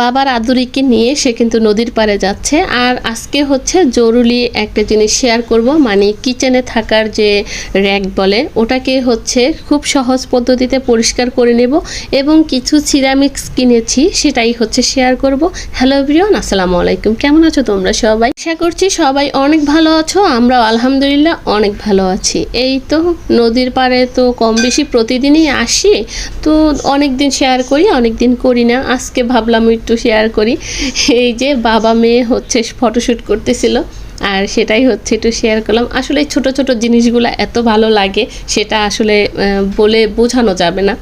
বাবার আদুরিকে নিয়ে সে কিন্তু নদীর পাড়ে যাচ্ছে। আর আজকে হচ্ছে জরুরি একটা জিনিস শেয়ার করব মানে কিচেনে থাকার যে র্যাক বলে, ওটাকে হচ্ছে খুব সহজ পদ্ধতিতে পরিষ্কার করে নেব এবং কিছু সিরামিক্স কিনেছি, সেটাই হচ্ছে শেয়ার করব। হ্যালো এভরিওয়ান আসসালামু আলাইকুম। কেমন আছো তোমরা সবাই? আশা করছি সবাই অনেক ভালো আছো, আমরাও আলহামদুলিল্লাহ অনেক ভালো আছি। এই তো নদীর পাড়ে তো কম বেশি প্রতিদিনই আসি, তো অনেক দিন শেয়ার করি অনেক দিন করি না। আজকে ভাবলাম একটু শেয়ার করি। এই যে বাবা মেয়ে হচ্ছে ফটোশ্যুট করতেছিল, আর সেটাই হচ্ছে একটু শেয়ার করলাম। আসলে ছোট ছোট জিনিসগুলো এত ভালো লাগে, সেটা আসলে বলে বোঝানো যাবে না।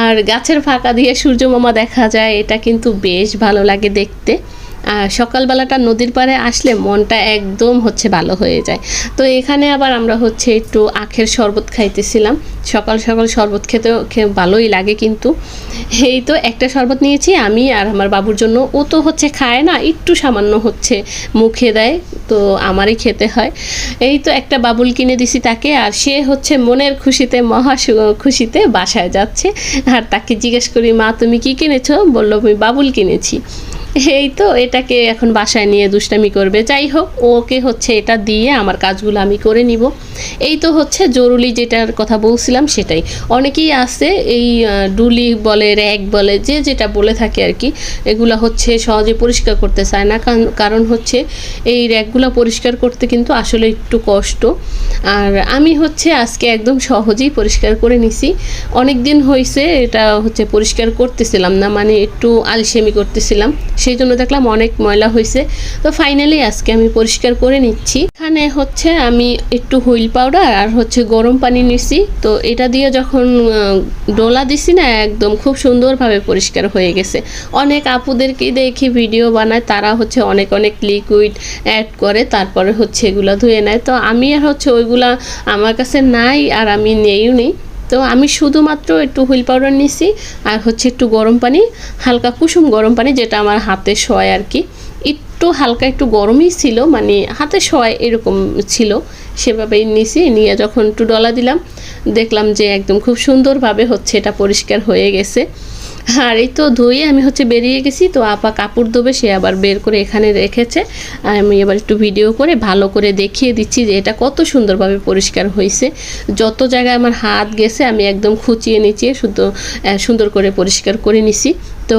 আর গাছের ফাঁকা দিয়ে সূর্য মামা দেখা যায়, এটা কিন্তু বেশ ভালো লাগে দেখতে। সকালবেলাটা নদীর পাড়ে আসলে মনটা একদম হচ্ছে ভালো হয়ে যায়। তো এখানে আবার আমরা হচ্ছে একটু আখের শরবত খাইতেছিলাম। সকাল সকাল শরবত খেতে খে- ভালোই লাগে কিন্তু। এই তো একটা শরবত নিয়েছি আমি আর আমার বাবুর জন্য। ও তো হচ্ছে খায় না, একটু সামান্য হচ্ছে মুখে দেয়, তো আমারই খেতে হয়। এই তো একটা বাবুল কিনে দিছি তাকে আর সে হচ্ছে মনের খুশিতে, মহা খুশিতে বাসায় যাচ্ছে। আর তাকে জিজ্ঞেস করি, মা, তুমি কি কিনেছো? বলল, আমি বাবুল কিনেছি। এই তো, এটাকে এখন বাসায় নিয়ে দুষ্টামি করবে। যাই হোক, ওকে হচ্ছে এটা দিয়ে আমার কাজগুলো আমি করে নিব। এই তো হচ্ছে জরুরি যেটার কথা বলছিলাম সেটাই। অনেকেই আছে এই ডুলি বলে র্যাক বলে, যে যেটা বলে থাকে আর কি, এগুলা হচ্ছে সহজে পরিষ্কার করতে চায় না। কারণ কারণ হচ্ছে এই র্যাকগুলো পরিষ্কার করতে কিন্তু আসলে একটু কষ্ট। আর আমি হচ্ছে আজকে একদম সহজেই পরিষ্কার করে নিছি। অনেক দিন হয়েছে এটা হচ্ছে পরিষ্কার করতেছিলাম না মানে একটু আলসেমি করতেছিলাম। সেই জন্য দেখলাম অনেক ময়লা হয়েছে তো ফাইনালি আজকে আমি পরিষ্কার করে নিচ্ছি। এখানে হচ্ছে আমি একটু হুইল পাউডার আর হচ্ছে গরম পানি নিছি। তো এটা দিয়ে যখন ডোলা দিছি না, একদম খুব সুন্দরভাবে পরিষ্কার হয়ে গেছে। অনেক আপুদেরকে দেখি ভিডিও বানায়, তারা হচ্ছে অনেক অনেক লিকুইড অ্যাড করে, তারপরে হচ্ছে এগুলো ধুয়ে নেয়। তো আমি আর হচ্ছে ওইগুলা আমার কাছে নাই আর আমি নেইও নি। তো আমি শুধুমাত্র একটু হুইল পাউডার নিছি আর হচ্ছে একটু গরম পানি, হালকা কুসুম গরম পানি, যেটা আমার হাতে শয় আর কি। একটু হালকা একটু গরমই ছিল মানে হাতে শয় এরকম ছিল। সেভাবেই নিছি, নিয়ে যখন একটু ডলা দিলাম, দেখলাম যে একদম খুব সুন্দরভাবে হচ্ছে এটা পরিষ্কার হয়ে গেছে। আর এই তো ধুয়ে আমি হচ্ছে বেরিয়ে গেছি, তো আপা কাপড় ধোবে, সে আবার বের করে এখানে রেখেছে। আমি এবার একটু ভিডিও করে ভালো করে দেখিয়ে দিচ্ছি যে এটা কত সুন্দরভাবে পরিষ্কার হয়েছে যত জায়গায় আমার হাত গেছে, আমি একদম খুঁচিয়ে নিচিয়ে শুধু সুন্দর করে পরিষ্কার করে নিছি। তো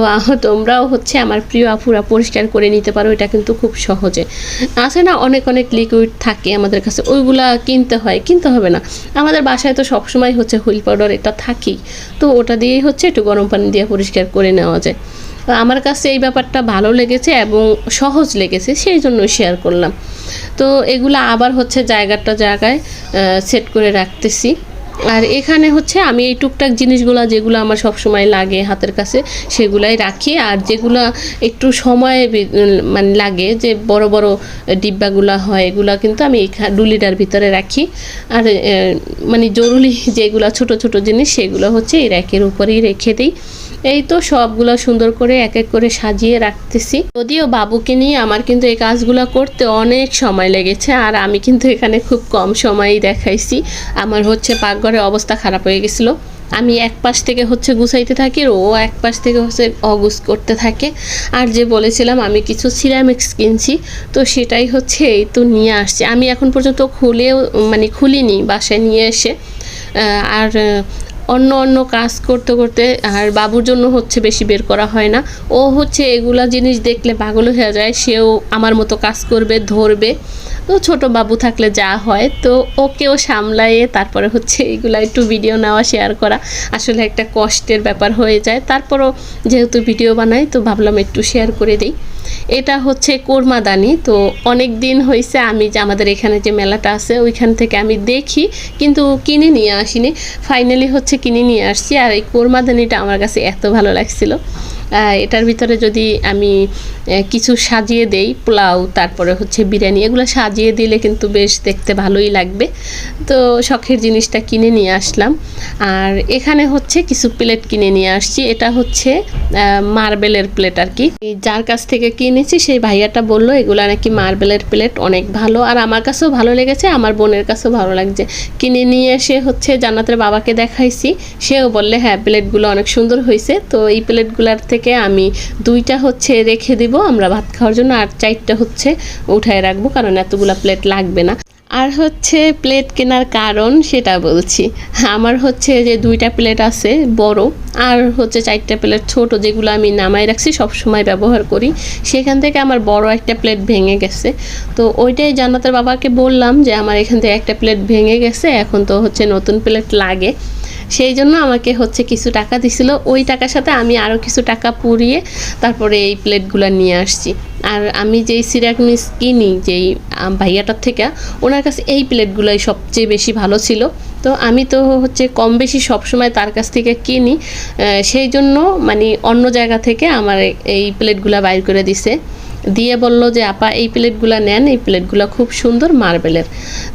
তোমরাও হচ্ছে আমার প্রিয় আপুরা পরিষ্কার করে নিতে পারো, এটা কিন্তু খুব সহজে। আছে না অনেক অনেক লিকুইড থাকে আমাদের কাছে, ওইগুলা কিনতে হয়, কিনতে হবে না। আমাদের বাসায় তো সবসময় হচ্ছে হুইল পাউডার এটা থাকেই, তো ওটা দিয়েই হচ্ছে একটু গরম পানি দিয়ে পরিষ্কার করে নেওয়া যায়। তো আমার কাছে এই ব্যাপারটা ভালো লেগেছে এবং সহজ লেগেছে, সেই জন্য শেয়ার করলাম। তো এগুলো আবার হচ্ছে জায়গাটা, জায়গায় সেট করে রাখতেছি। আর এখানে হচ্ছে আমি এই টুকটাক জিনিসগুলো যেগুলো আমার সব সময় লাগে হাতের কাছে, সেগুলাই রাখি। আর যেগুলো একটু সময় মানে লাগে, যে বড় বড় ডিব্বাগুলো হয়, এগুলো কিন্তু আমি ডুলিটার ভিতরে রাখি। আর মানে জরুরি যেগুলো ছোট ছোট জিনিস, সেগুলো হচ্ছে এই র্যাকের উপরেই রেখে দিই। এই তো সবগুলো সুন্দর করে এক এক করে সাজিয়ে রাখতেছি। যদিও বাবুকে নিয়ে আমার কিন্তু এই কাজগুলো করতে অনেক সময় লেগেছে, আর আমি কিন্তু এখানে খুব কম সময়ই দেখাইছি। আমার হচ্ছে পাকঘরের অবস্থা খারাপ হয়ে গেছিল। আমি এক পাশ থেকে হচ্ছে গুছাইতে থাকি, আর ও এক পাশ থেকে হচ্ছে অগুস করতে থাকে। আর যে বলেছিলাম, আমি কিছু সিরামিক্স কিনছি, তো সেটাই হচ্ছে এই তো নিয়ে আসছে। আমি এখন পর্যন্ত খুলেও মানে খুলিনি, বাসায় নিয়ে এসে। আর অন্য অন্য কাজ করতে করতে আর বাবুর জন্য হচ্ছে বেশি বের করা হয় না। ও হচ্ছে এগুলা জিনিস দেখলে পাগল হয়ে যায়, সেও আমার মতো কাজ করবে, ধরবে। তো ছোট বাবু থাকলে যা হয়, তো ওকেও সামলায়ে তারপরে হচ্ছে এগুলা একটু ভিডিও নেওয়া শেয়ার করা। আসলে একটা কষ্টের ব্যাপার হয়ে যায়। তারপরও যেহেতু ভিডিও বানাই, তো ভাবলাম একটু শেয়ার করে দিই। এটা হচ্ছে কোরমাদানি। তো অনেক দিন হয়েছে আমি যে আমাদের এখানে যে মেলাটা আছে, ওইখান থেকে আমি দেখি, কিন্তু কিনে নিয়ে আসিনি। ফাইনালি হচ্ছে কিনে নিয়ে আসছি আর এই কোরমাদানিটা আমার কাছে এত ভালো লাগছিল। এটার ভিতরে যদি আমি কিছু সাজিয়ে দেই, পোলাও, তারপরে হচ্ছে বিরিয়ানি, এগুলো সাজিয়ে দিলে কিন্তু বেশ দেখতে ভালোই লাগবে। তো শখের জিনিসটা কিনে নিয়ে আসলাম। আর এখানে হচ্ছে কিছু প্লেট কিনে নিয়ে আসছি। এটা হচ্ছে মার্বেলের প্লেট আর কি। যার কাছ থেকে কিনেছি, সেই ভাইয়াটা বলল, এগুলা নাকি মার্বেলের প্লেট, অনেক ভালো। আর আমার কাছেও ভালো লেগেছে, আমার বোনের কাছেও ভালো লাগছে। কিনে নিয়ে এসে হচ্ছে জান্নাতের বাবাকে দেখাইছি। সেও বললে হ্যাঁ প্লেটগুলো অনেক সুন্দর হয়েছে তো এই প্লেটগুলোর থেকে থেকে আমি দুইটা হচ্ছে রেখে দিব, আমরা ভাত খাওয়ার জন্য, আর চারটা হচ্ছে উঠায় রাখব, কারণ এতগুলা প্লেট লাগবে না। আর হচ্ছে প্লেট কেনার কারণ সেটা বলছি। আমার হচ্ছে যে দুইটা প্লেট আছে, বড়, আর হচ্ছে চারটা প্লেট ছোট, যেগুলো আমি নামাই রাখছি সব সময় ব্যবহার করি। সেখান থেকে আমার বড় একটা প্লেট ভেঙে গেছে। তো ওইটাই জান্নাতের বাবাকে বললাম যে, আমার এখান থেকে একটা প্লেট ভেঙে গেছে, এখন তো হচ্ছে নতুন প্লেট লাগে। সেই জন্য আমাকে হচ্ছে কিছু টাকা দিছিল। ওই টাকার সাথে আমি আরও কিছু টাকা পুড়িয়ে তারপরে এই প্লেটগুলো নিয়ে আসছি। আর আমি যেই সিরাক মিস কিনি, যেই ভাইয়াটার থেকে, ওনার কাছে এই প্লেটগুলোই সবচেয়ে বেশি ভালো ছিল। তো আমি তো হচ্ছে কম বেশি সবসময় তার কাছ থেকে কিনি। সেই জন্য মানে অন্য জায়গা থেকে আমার এই- এই প্লেটগুলো বাইর করে দিছে। দিয়ে বলল যে, আপা, এই প্লেটগুলো নেন, এই প্লেটগুলো খুব সুন্দর মার্বেলের।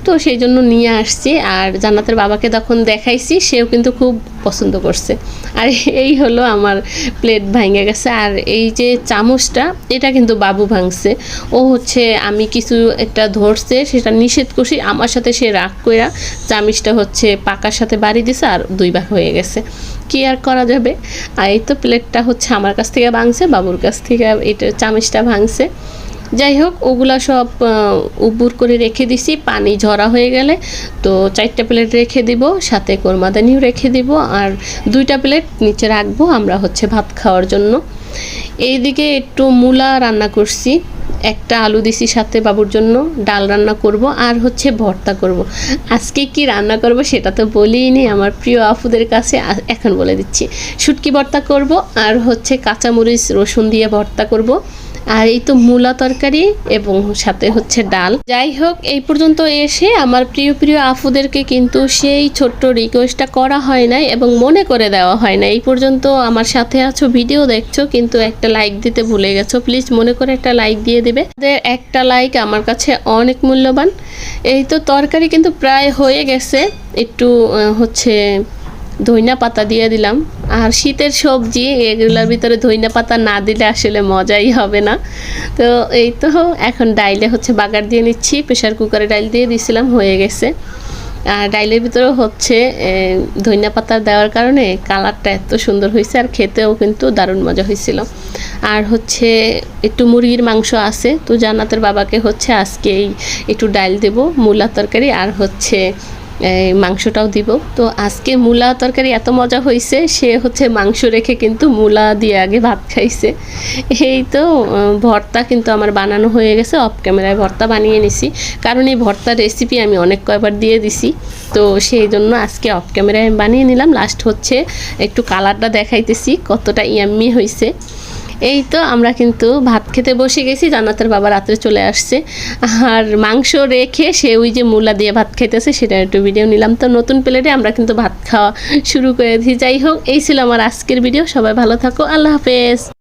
তো সেই জন্য নিয়ে আসছি আর জান্নাতের বাবাকে তখন দেখাইছি, সেও কিন্তু খুব পছন্দ করছে। আর এই হলো আমার প্লেট ভাঙে গেছে। আর এই যে চামচটা, এটা কিন্তু বাবু ভাঙছে। ও হচ্ছে, আমি কিছু একটা ধরছে, সেটা নিষেধ করছি। আমার সাথে সে রাগ কইরা চামিচটা হচ্ছে পাকার সাথে বাড়ি দিছে আর দুই ভাগ হয়ে গেছে। কি আর করা যাবে? আর এই তো প্লেটটা হচ্ছে আমার কাছ থেকে ভাঙছে, বাবুর কাছ থেকে এটা চামিচটা ভাঙছে। যাই হোক, ওগুলা সব উপুর করে রেখে দিছি, পানি ঝরা হয়ে গেলে। তো চারটা প্লেট রেখে দিব, সাথে কোরমাদানিও রেখে দিব, আর দুইটা প্লেট নিচে রাখব আমরা হচ্ছে ভাত খাওয়ার জন্য। এইদিকে একটু মূলা রান্না করছি। একটা আলু দিছি সাথে বাবুর জন্য, ডাল রান্না করব আর হচ্ছে ভর্তা করব। আজকে কি রান্না করব সেটা তো বলিনি, আমার প্রিয় আফুদের কাছে এখন বলে দিচ্ছি। শুটকি ভর্তা করব আর হচ্ছে কাঁচামরিচ রসুন দিয়ে ভর্তা করব। আর এই তো মূলা তরকারি এবং সাথে হচ্ছে ডাল। যাই হোক, এই পর্যন্ত এসে আমার প্রিয় প্রিয় আফুদেরকে কিন্তু সেই ছোট্ট রিকোয়েস্টটা করা হয় নাই এবং মনে করে দেওয়া হয় না এই পর্যন্ত আমার সাথে আছো ভিডিও দেখছ, কিন্তু একটা লাইক দিতে ভুলে গেছো। প্লিজ মনে করে একটা লাইক দিয়ে দেবে। একটা লাইক আমার কাছে অনেক মূল্যবান। এই তো তরকারি কিন্তু প্রায় হয়ে গেছে। একটু হচ্ছে ধইনা পাতা দিয়ে দিলাম। আর শীতের সবজি, এগুলোর ভিতরে ধইনা পাতা না দিলে আসলে মজাই হবে না। তো এই তো, এখন ডাইলে হচ্ছে বাগার দিয়ে নিচ্ছি প্রেশার কুকারে ডাইল দিয়ে দিছিলাম, হয়ে গেছে। আর ডাইলের ভিতরে হচ্ছে ধইনা পাতা দেওয়ার কারণে কালারটা এত সুন্দর হয়েছে আর খেতেও কিন্তু দারুণ মজা হয়েছিল আর হচ্ছে, একটু মুরগির মাংস আছে, তো জান্নাতের বাবাকে হচ্ছে আজকে এই একটু ডাইল দেব, মূলা তরকারি, আর হচ্ছে মাংসটাও দিব। তো আজকে মূলা তরকারি এত মজা হয়েছে সে হচ্ছে মাংস রেখে কিন্তু মূলা দিয়ে আগে ভাত খাইছে। এই তো ভর্তা কিন্তু আমার বানানো হয়ে গেছে অফ ক্যামেরায় ভর্তা বানিয়ে নিছি। কারণ এই ভর্তার রেসিপি আমি অনেক কয়বার দিয়ে দিছি। তো সেই জন্য আজকে অফ ক্যামেরায় বানিয়ে নিলাম। লাস্ট হচ্ছে একটু কালারটা দেখাইতেছি, কতটা ইয়াম্মি হয়েছে এই তো আমরা কিন্তু ভাত খেতে বসে গেছি, জান্নাতের বাবা রাত্রে চলে আসছে। আর মাংস রেখে সে ওই যে মূলা দিয়ে ভাত খেতেছে সেটা একটু ভিডিও নিলাম। তো নতুন প্লেটে আমরা কিন্তু ভাত খাওয়া শুরু করে দিই। যাই হোক, এই ছিল আমার আজকের ভিডিও সবাই ভালো থাকো, আল্লাহ হাফেজ।